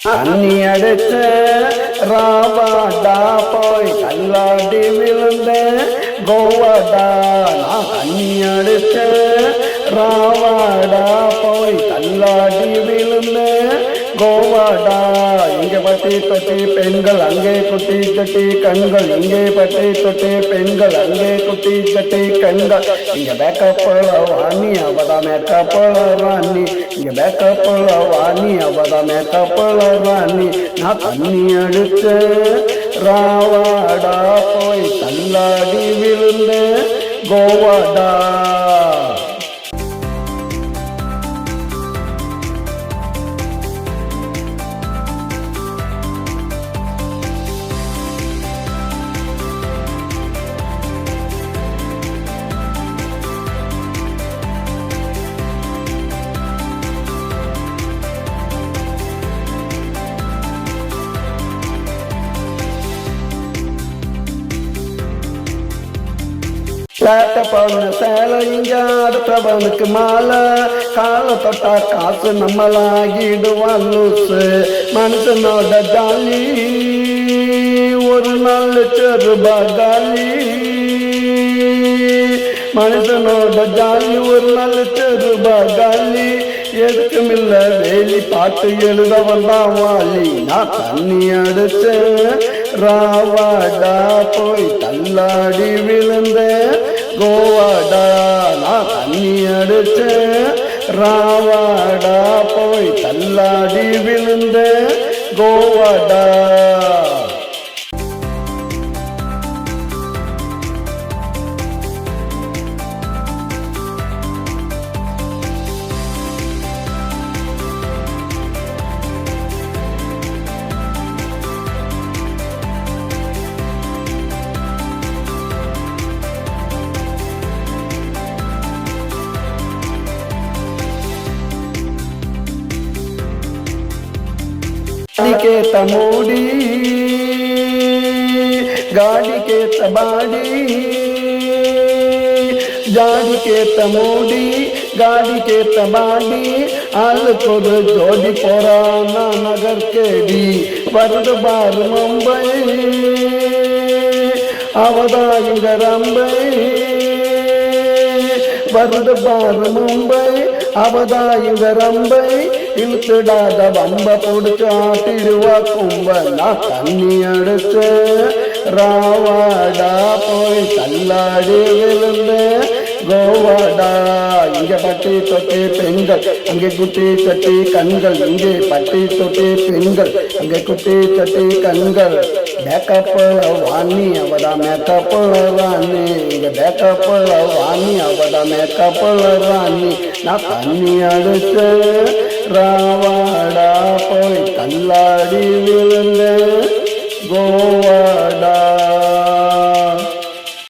தண்ணி அடைச்ச ராவாடா போய் கல்லாடி விழுந்த கோவாடா. நான் தண்ணி அடைச்ச ராவாடா போய் கல்லாடி விழுந்த கோவாடா. இங்கே பட்டி தொட்டி பெண்கள் அங்கே குட்டி கட்டி கண்கள். இங்கே பட்டி தொட்டி பெண்கள் அங்கே குட்டி கட்டி கண்கள். இங்கே பேக்கப் வாணி அவதா மேக்கப் ராணி இங்கே பேக்கப் வாணி அவதா மேக்கப் ராணி நான் தண்ணி அடிச்சு ராவாடா. போய் தள்ளாடி விழுந்த கோவாடா. சேட்ட பண்ண சேலை இங்க மாலை. காலை தொட்டா காசு நம்மளாகிடுவான் லூசு. மனுஷனோட ஜாலி. ஒரு நாள் லட்சம் ரூபாய் காலி. மனுஷனோட ஜாலி ஒரு நாள் லட்சம் ரூபாய் காலி. எதுக்கும் இல்லை வேலி பாட்டு எழுத வந்தான் வாலி. நான் தண்ணி அடிச்சேன். ராவாடா போய் தள்ளாடி விழுந்த. கோவாடா நான் தண்ணி அடிச்சேன் ராவாடா போய் தள்ளாடி விழுந்த. கோவாடா ಗಾಡಿಕೇತ ಮೂಡಿ ಗಾಡಿಕೇತ ಬಾಡಿ ಜಾಡಿಕೇತ ಮೂಡಿ ಗಾಡಿಕೇತ ಬಾಡಿ ಆಲ್ಕೊದು ಜೋಡಿ ಪೊರಾಣ ನಗರ್ ಕೇಡಿ ಬರದು ಬಾರ್ ಮುಂಬೈ ಅವದಾಗಿಂದ ರಂಬೈ ಬರದು ಬಾರ್ ಮುಂಬೈ அவதாயுத ரம்பை இழுத்துடாத வம்ப பிடிச்சு ஆட்டிடுவா கும்பலா தண்ணி அடிச்சு ராவாடா போய் தள்ளாடி விழுந்த கோவாடா இங்க பட்டி தொட்டி பெண்கள் அங்கே குட்டி தட்டி கண்கள் இங்கே பட்டி தொட்டி பெண்கள் அங்கே குட்டி தட்டி கண்கள் பேக்கப் வாணி அவதா மேக்கப் ராணி இங்க பேக்கப் அவதா மேக்கப் நான் தண்ணி அடிச்சு ராவாடா